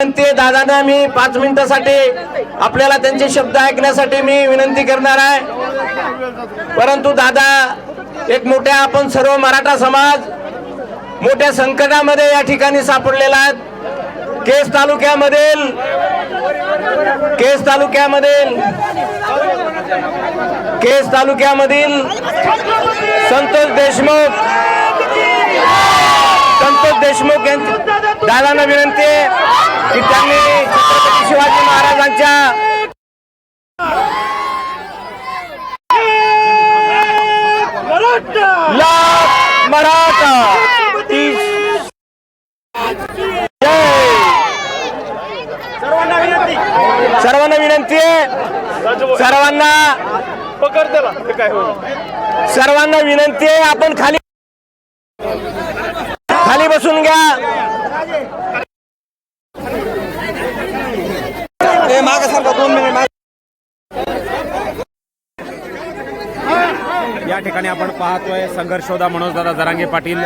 ते दादांना मी पाच मिनिटासाठी आपल्याला त्यांचे शब्द ऐकण्यासाठी मी विनंती करणार आहे. परंतु दादा एक मोठ्या आपण सर्व मराठा समाज मोठ्या संकटामध्ये या ठिकाणी सापडलेला आहे. केस तालुक्यामधील केस तालुक्यामधील केस तालुक्यामधील संतोष देशमुख संतोष देशमुख यांचे दादांना विनंती आहे की त्यांनी छत्रपती शिवाजी महाराजांच्या मराठा सर्वांना विनंती आहे. सर्वांना सर्वांना विनंती आहे. आपण खाली खाली बसून घ्या. या ठिकाणी आपण पाहतोय संघर्षोदा मनोजदादा जरांगे पाटील.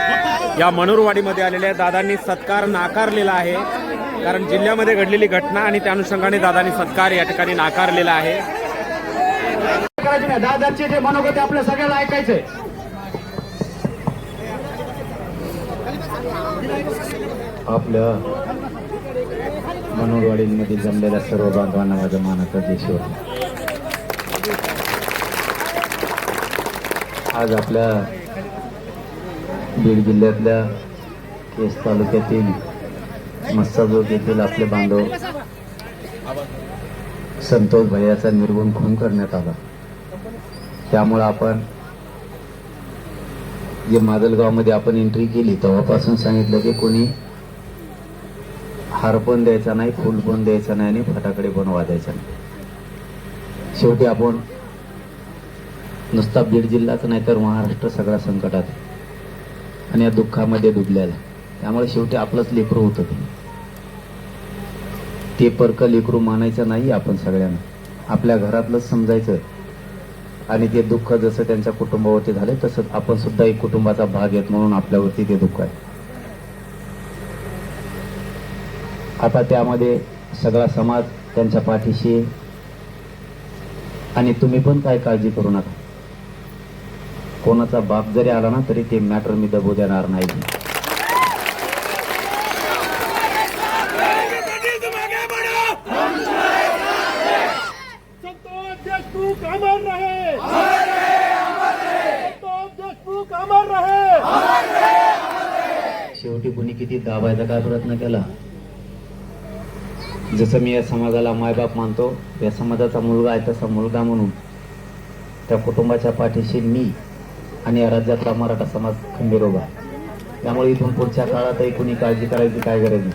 या मनोरवाडीमध्ये आलेल्या दादांनी सत्कार नाकारलेला आहे. कारण जिल्ह्यामध्ये घडलेली घटना आणि त्या अनुषंगाने दादांनी सत्कार या ठिकाणी नाकारलेला आहे. दादाचे जे मनोगत आपल्या सगळ्याला ऐकायचंय. आपल्या मनोरवाडींमध्ये जमलेल्या सर्व बांधवांना माझा मानाचा देशवर आज आपल्या बीड जिल्ह्यातल्या केस तालुक्यातील मस्साजोग येथील आपले बांधव संतोष भैयाचा निर्गुण खून करण्यात आला. त्यामुळं आपण जे मादलगावमध्ये आपण एंट्री केली तेव्हापासून सांगितलं की कोणी हार पण द्यायचा नाही फुल पण द्यायचा नाही आणि फटाकडे पण वाजायचा नाही. शेवटी आपण नुसता बीड जिल्हाच नाही तर महाराष्ट्र सगळा संकटात आणि या दुःखामध्ये डुबलेला त्यामुळे शेवटी आपलंच लेकरू होतं ते. ते परक लेकरू मानायचं नाही आपण सगळ्यांना. आपल्या घरातलंच समजायचं. आणि ते दुःख जसं त्यांच्या कुटुंबावरती झाले तसंच आपण सुद्धा एक कुटुंबाचा भाग आहेत म्हणून आपल्यावरती ते दुःख आहे. आता त्यामध्ये सगळा समाज त्यांच्या पाठीशी. आणि तुम्ही पण काय काळजी करू नका. कोणाचा बाप जरी आला ना तरी ते मॅटर मी दबू देणार नाही. शेवटी कुणी किती दाबायचा काय प्रयत्न केला? जसं मी या समाजाला मायबाप मानतो या समाजाचा मुलगा आहे तसा मुलगा म्हणून. त्या कुटुंबाच्या पाठीशी मी आणि या राज्यातला मराठा समाज खंबीर उभा आहे. त्यामुळे इथून पुढच्या काळातही कुणी काळजी करायची काय गरज नाही.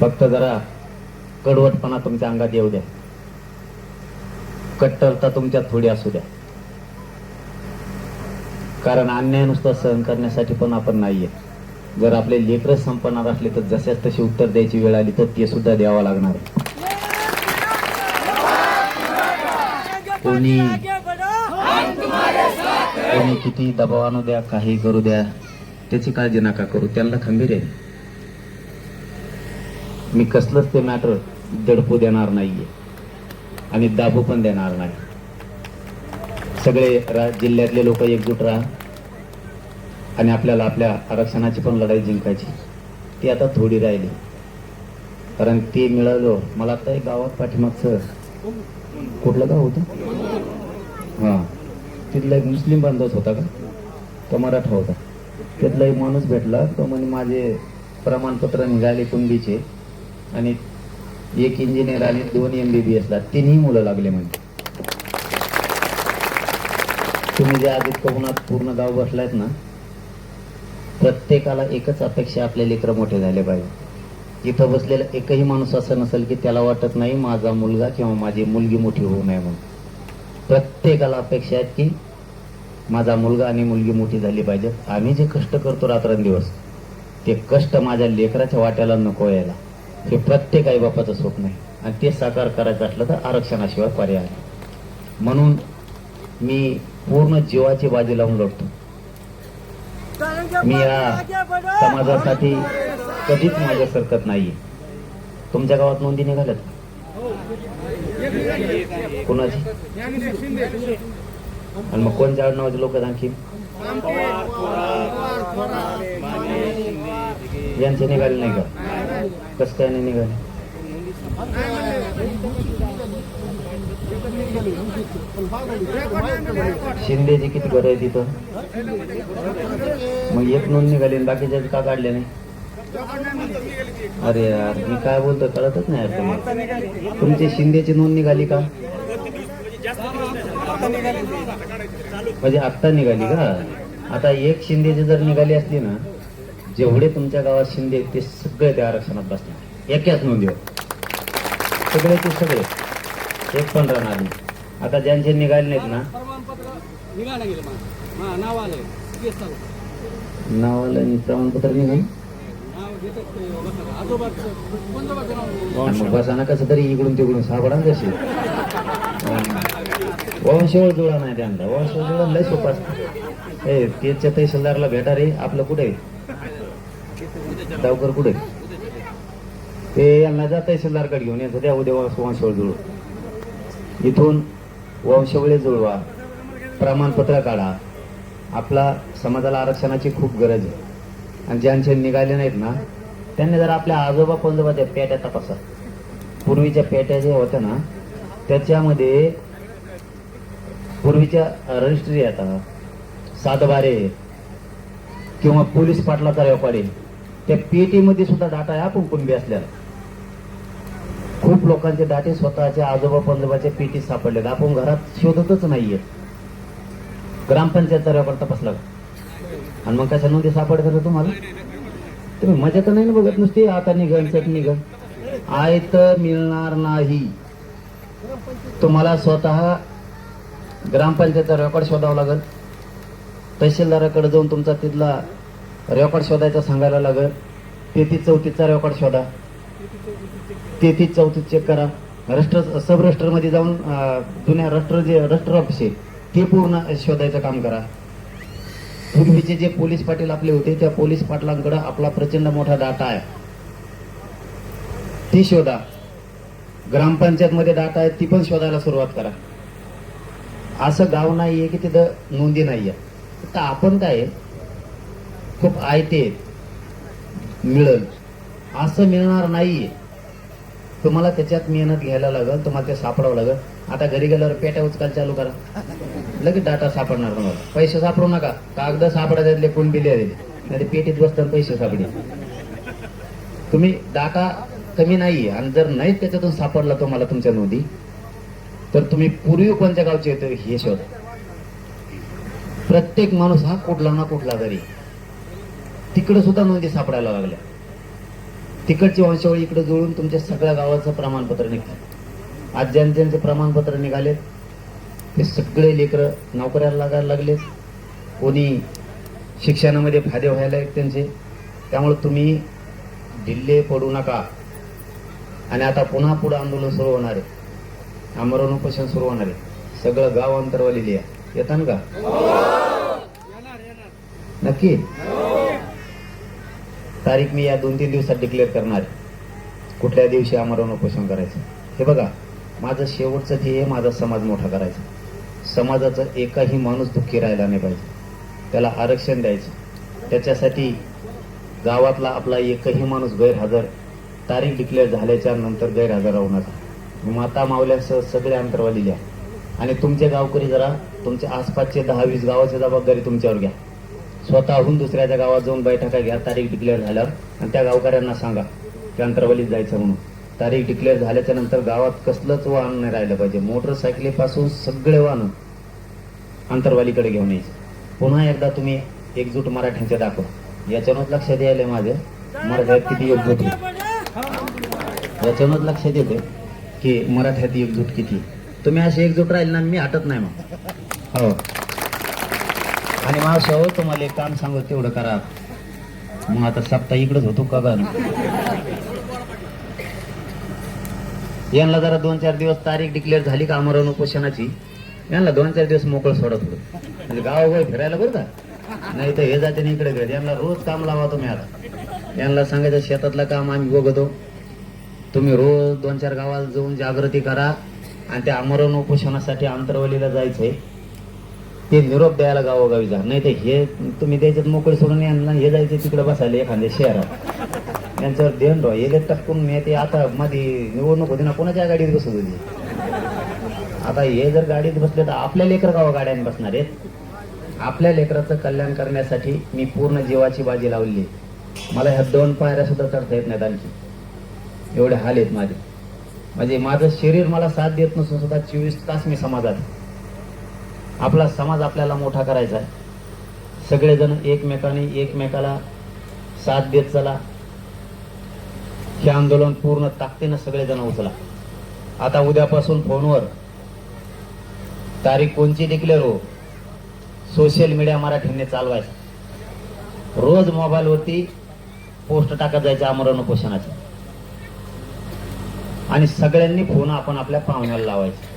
फक्त जरा कडवटपणा तुमच्या अंगात येऊ द्या. कट्टरता तुमच्यात थोडी असू द्या. कारण अन्याय नुसतं सहन करण्यासाठी पण आपण नाहीये. जर आपले लेकर संपणार असले तर जशाच तशी उत्तर द्यायची वेळ आली तर ते सुद्धा द्यावं लागणार. कोणी कोणी किती दबाव आणू द्या काही करू द्या त्याची काळजी नका करू. त्यांना खंबीर आहे. मी कसलंच ते मॅटर दडपू देणार नाहीये. आणि दाबू पण देणार नाही. सगळे रा- जिल्ह्यातले लोक एकजूट राहा. आणि आपल्याला आपल्या आरक्षणाची पण लढाई जिंकायची. ती आता थोडी राहिली. कारण ते मिळालं मला आता एक गावात पाठीमागचं कुठलं गाव होतं? हां. तिथला एक मुस्लिम बांधवच होता का? तो मराठा होता. त्यातला एक माणूस भेटला. तो म्हणे माझे प्रमाणपत्र निघाले कुंडीचे आणि एक इंजिनियर आणि दोन एम बी बी एसला तिन्ही मुलं लागले म्हणजे तुम्ही जे आधी कोकणात पूर्ण गाव बसलायत ना प्रत्येकाला एकच अपेक्षा आपले लेकरं मोठे झाले पाहिजे. इथं बसलेला एकही माणूस असं नसेल की त्याला वाटत नाही माझा मुलगा किंवा माझी मुलगी मोठी होऊ नये म्हणून. प्रत्येकाला अपेक्षा आहेत की माझा मुलगा आणि मुलगी मोठी झाली पाहिजे. आम्ही जे कष्ट करतो रात्रंदिवस ते कष्ट माझ्या लेकराच्या वाट्याला नको यायला. हे प्रत्येक आईबापाचं स्वप्न आहे. आणि ते साकार करायचं असलं तर आरक्षणाशिवाय पर्याय म्हणून मी पूर्ण जीवाची बाजी लावून लढतो. मी या समाजासाठी कधीच माझ्या सरकत नाहीये. तुमच्या गावात नोंदी निघाल्यात कुणाची? आणि मग कोणत्या नावाचे लोक आणखी यांचे निघाले नाही का? कसं काय नाही निघाले? शिंदेची किती बरं आहे तिथं? मग एक नोंद निघाली आणि बाकीच्या का काढले नाही? अरे यार मी काय बोलतो कळतच नाही यार तुमची शिंदेची नोंद निघाली का? म्हणजे आत्ता निघाली का? आता एक शिंदेची जर निघाली असली ना जेवढे तुमच्या गावात शिंदे आहेत, ते सगळे त्या आरक्षणात बसणार. एकाच नोंदीवर. सगळे ते सगळे. एक पण राहणार नाही. आता ज्यांचे निघाले नाहीत ना? निघायला गेलं मग नाव आलंय. केस चालू. नावाला आणि प्रमाणपत्र निघाल? नाव घेतात ते बघा. आजोबाचं पंजोबाचं नाव आणि मग बसाना कसं तरी इकडून तिकडून सापडा तशी. वंशवळ जुळा नाही त्यांना. वंशवळ जुळा लय सोपं असतं. ए तेच्या तहसीलदारला भेटा रे आपलं कुठे? डावकर कुठे? ते यांना जा तहसीलदारकडे घेऊन यायचं द्या उद्या वंश- वंशवळ जुळू. इथून वंशवळे जुळवा. प्रमाणपत्र काढा. आपला समाजाला आरक्षणाची खूप गरज आहे. आणि ज्यांचे निघाले नाहीत ना त्यांनी जर आपल्या आजोबा पंजोबाच्या पेट्या तपासा. पूर्वीच्या पेट्या ज्या होत्या ना त्याच्यामध्ये पूर्वीच्या रजिस्ट्री येतात सातबारे किंवा पोलीस पाटलाचा व्यापारी त्या पेटीमध्ये सुद्धा डाटा आहे आपण कुणबी असल्याला. खूप लोकांचे दाटे स्वतःच्या आजोबा पंजोबाच्या पेटीत सापडलेत. आपण घरात शोधतच नाहीये. ग्रामपंचायतचा रेकॉर्ड तपासला आणि मग कशा नोंदी सापडत तुम्हाला? तुम्ही मजा तर नाही ना बघत नुसती? आता निघण चट निघन. आय तर मिळणार नाही. तुम्हाला स्वतः ग्रामपंचायतचा रेकॉर्ड शोधावा लागेल. तहसीलदाराकडे जाऊन तुमचा तिथला रेकॉर्ड शोधायचा सांगायला लागेल. तेथी चौथीचा रेकॉर्ड शोधा. तेहतीस चौतीस चेक करा. राष्ट्र सब रजिस्टरमध्ये जाऊन जुन्या राष्ट्र जे राष्ट्र ऑफिस आहे ते पूर्ण शोधायचं काम करा. पूर्वीचे जे पोलीस पाटील आपले होते त्या पोलीस पाटलांकडे आपला प्रचंड मोठा डाटा आहे. ती शोधा. ग्रामपंचायतमध्ये डाटा आहे ती पण शोधायला सुरुवात करा. असं गाव नाहीये की तिथं नोंदी नाहीये तर आपण काय आहे, खूप आयते आहेत. मिळेल. असं मिळणार नाहीये. तुम्हाला त्याच्यात मेहनत घ्यायला लागेल तुम्हाला ते सापडावं लागेल. आता घरी गेल्यावर पेट्या उचकाल चालू करा. लगेच डाटा सापडणार तुम्हाला. पैसे सापडू नका. कागद सापडायचे कोण बिले नाही पेटीत बसताना पैसे सापडे तुम्ही डाटा कमी नाहीये. आणि जर नाही त्याच्यातून सापडला तुम्हाला तुमच्या नोंदी तर तुम्ही पूर्वी कोणत्या गावचे येतो हे शोध. प्रत्येक माणूस हा कुठला ना कुठला तरी. तिकडे सुद्धा नोंदी सापडायला लागल्या. तिकडची वंशावळी इकडे जुळून तुमच्या सगळ्या गावाचं प्रमाणपत्र निघतं. आज ज्यांचे प्रमाणपत्र निघाले. ते सगळे लेकरं नोकऱ्याला लागायला लागलेत. कोणी शिक्षणामध्ये फायदे व्हायला आहेत त्यांचे. त्यामुळे तुम्ही ढिल्ले पडू नका. आणि आता पुन्हा पुढं आंदोलन सुरू होणार आहे. आमरण उपोषण सुरू होणार आहे. सगळं गाव अंतरवालेली आहे येता का? नक्की? तारीख मी या दोन तीन दिवसात डिक्लेअर करणार आहे. कुठल्या दिवशी आमरण उपोषण करायचं? हे बघा माझं शेवटचं ध्येय माझा समाज मोठा करायचा. समाजाचा एकाही माणूस दुःखी राहिला नाही पाहिजे. त्याला आरक्षण द्यायचं. त्याच्यासाठी गावातला आपला एकही माणूस गैरहजर तारीख डिक्लेअर झाल्याच्यानंतर गैरहजर राहू नका. माता मावल्यासह सगळे अंतरवाली आहे. आणि तुमचे गावकरी जरा तुमच्या आसपासचे दहा वीस गावाची जबाबदारी तुमच्यावर घ्या. स्वतःहून दुसऱ्याच्या गावात जाऊन बैठका घ्या तारीख डिक्लेअर झाल्यावर. आणि त्या गावकऱ्यांना सांगा की अंतरवालीत जायचं म्हणून. तारीख डिक्लेअर झाल्याच्यानंतर गावात कसलंच वाहन नाही राहिलं पाहिजे. मोटरसायकलीपासून सगळे वाहन अंतरवालीकडे घेऊन यायचे. पुन्हा एकदा तुम्ही एकजूट मराठ्यांचे दाखवा. याच्यानंच लक्षात यायला माझे. मराठ्यात किती एकजूट आहे? याच्यानंच लक्षात येते की मराठ्यात एकजूट किती तुम्ही असे एकजूट राहील ना मी हटत नाही मग. हो. आणि मावशा हो तुम्हाला एक काम सांगू तेवढं करा. मग आता सप्ताह इकडंच होतो का यांना जरा दोन चार दिवस तारीख डिक्लेअर झाली का आमरण उपोषणाची? यांना दोन चार दिवस मोकळं सोडत होतो. म्हणजे गावावर फिरायला बरं का? नाही तर हे जाते ना इकडे घरी यांना रोज काम लावा तुम्ही आता. यांना सांगायचं शेतातलं काम आम्ही बघतो. तुम्ही रोज दोन चार गावाला जाऊन जागृती करा. आणि त्या आमरण उपोषणासाठी आंतरवलीला जायचंय. ते निरोप द्यायला गावोगावी जा. नाही तर हे तुम्ही द्यायच्यात मोकळे सोडून यांना हे जायचं तिकडे बसायला एखाद्या शहरात. यांच्यावर देण राह हे टाकून मी ते आता मध्ये निवडणूक होती ना कोणाच्या गाडीत बसत होती? आता हे जर गाडीत बसले तर आपल्या लेकर गावा गाड्याने बसणार आहेत. आपल्या लेकराचं कल्याण करण्यासाठी मी पूर्ण जीवाची बाजी लावली मला ह्या दोन पायऱ्या सुद्धा चढता येत नाहीत आणखी. एवढे हाल आहेत माझे. म्हणजे माझं शरीर मला साथ देत नसून सुद्धा चोवीस तास मी समाजात आहे. आपला समाज आपल्याला मोठा करायचा आहे. सगळेजण एकमेकाने एकमेकाला साथ देत चला. हे आंदोलन पूर्ण ताकदीनं सगळेजण उचला. आता उद्यापासून फोनवर तारीख कोणची डिक्लेअर हो? सोशल मीडिया मराठीने चालवायचा. रोज मोबाईलवरती पोस्ट टाकत जायचं आमरण उपोषणाचे. आणि सगळ्यांनी फोन आपण आपल्या पाहुण्याला लावायचे.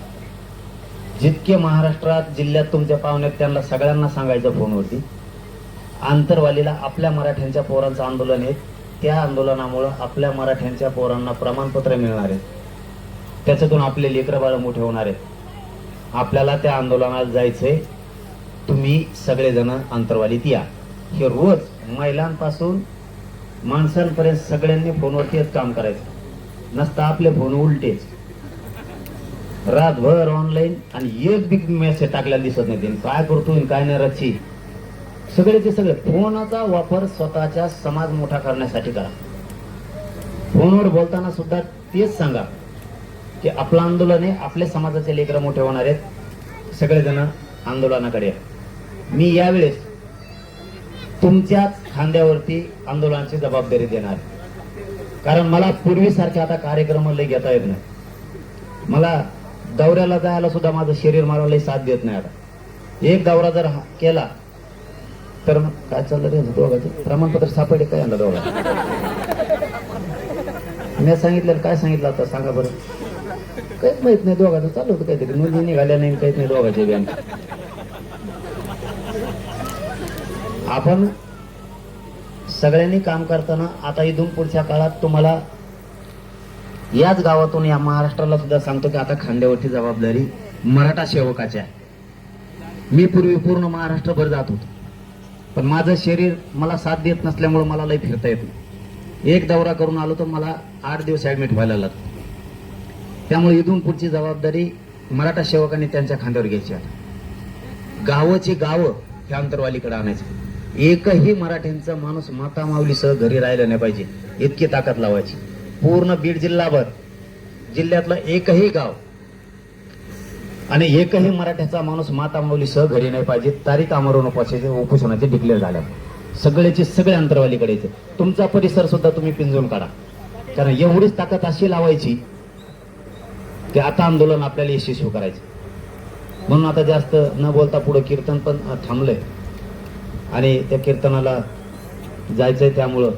जितके महाराष्ट्रात जिल्ह्यात तुमच्या पाहुण्यात त्यांना सगळ्यांना सांगायचं फोनवरती आंतरवालीला आपल्या मराठ्यांच्या पोरांचं आंदोलन आहे. त्या आंदोलनामुळं आपल्या मराठ्यांच्या पोरांना प्रमाणपत्र मिळणार आहे. त्याच्यातून आपले लेकरं बाळ मोठे होणार आहेत. आपल्याला त्या आंदोलनात जायचंय. तुम्ही सगळेजण आंतरवालीत या. हे रोज महिलांपासून माणसांपर्यंत सगळ्यांनी फोनवरतीच काम करायचं. नसता आपले फोन उलटेच. रातभर ऑनलाईन आणि एक बिग मेसेज टाकलेला दिसत नाही. काय करतो काय नाही रची सगळे ते सगळे फोनचा वापर स्वतःच्या समाज मोठा करण्यासाठी करा. फोनवर बोलताना सुद्धा तेच सांगा की आपलं आंदोलन आहे आपल्या समाजाचे लेकरं मोठे होणार आहेत. सगळेजण आंदोलनाकडे मी यावेळेस तुमच्याच खांद्यावरती आंदोलनाची जबाबदारी देणार. कारण मला पूर्वीसारखे आता कार्यक्रम लय घेता येत नाही. मला दौऱ्याला जायला सुद्धा माझं शरीर मला साथ देत नाही आता. एक दौरा जर हा- केला तर मग काय चाललं रे? दोघाचं? प्रमाणपत्र सापडले काय यांना दोघा मी सांगितलं काय सांगितलं आता सांगा बरं. काहीच माहीत नाही दोघांचं चालू होतं काहीतरी. नोंदी निघाल्या नाही काहीच नाही दोघांचे बँक आपण सगळ्यांनी काम करताना आता इथून पुढच्या काळात तुम्हाला याच गावातून या महाराष्ट्राला सुद्धा सांगतो की आता खांद्यावरची जबाबदारी मराठा सेवकाची आहे. मी पूर्वी पूर्ण महाराष्ट्रभर जात होतो. पण माझं शरीर मला साथ देत नसल्यामुळे मला लई फिरता येत नाही. एक दौरा करून आलो तर मला आठ दिवस ॲडमिट व्हायला लागतो त्यामुळे इथून पुढची जबाबदारी मराठा सेवकांनी त्यांच्या खांद्यावर घ्यायची आहे. गावाची गावं ह्या अंतरवालीकडे आणायचं. एकही मराठ्यांचा माणूस माता माऊलीसह घरी राहिलं नाही पाहिजे. इतकी ताकद लावायची. पूर्ण बीड जिल्हाभर जिल्ह्यातलं एकही गाव आणि एकही मराठ्याचा माणूस माता माऊलीसह घरी नाही पाहिजे तारीख आमरण उपासाचे उपोषणाचे डिक्लेअर झाल्या सगळ्याचे सगळे अंतरवालीकडे तुमचा परिसर सुद्धा तुम्ही पिंजून काढा. कारण एवढीच ताकद अशी लावायची की आता आंदोलन आपल्याला यशस्वी करायचं. म्हणून आता जास्त न बोलता पुढं कीर्तन पण थांबलंय. आणि त्या कीर्तनाला जायचंय त्यामुळं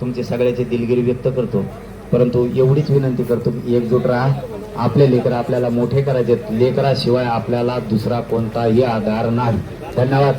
तुमची सगळ्याची दिलगिरी व्यक्त करतो. परंतु एवढीच विनंती करतो की एकजूट राहा. आपले लेकर आपल्याला मोठे करायचे लेकराशिवाय आपल्याला दुसरा कोणताही आधार नाही. धन्यवाद.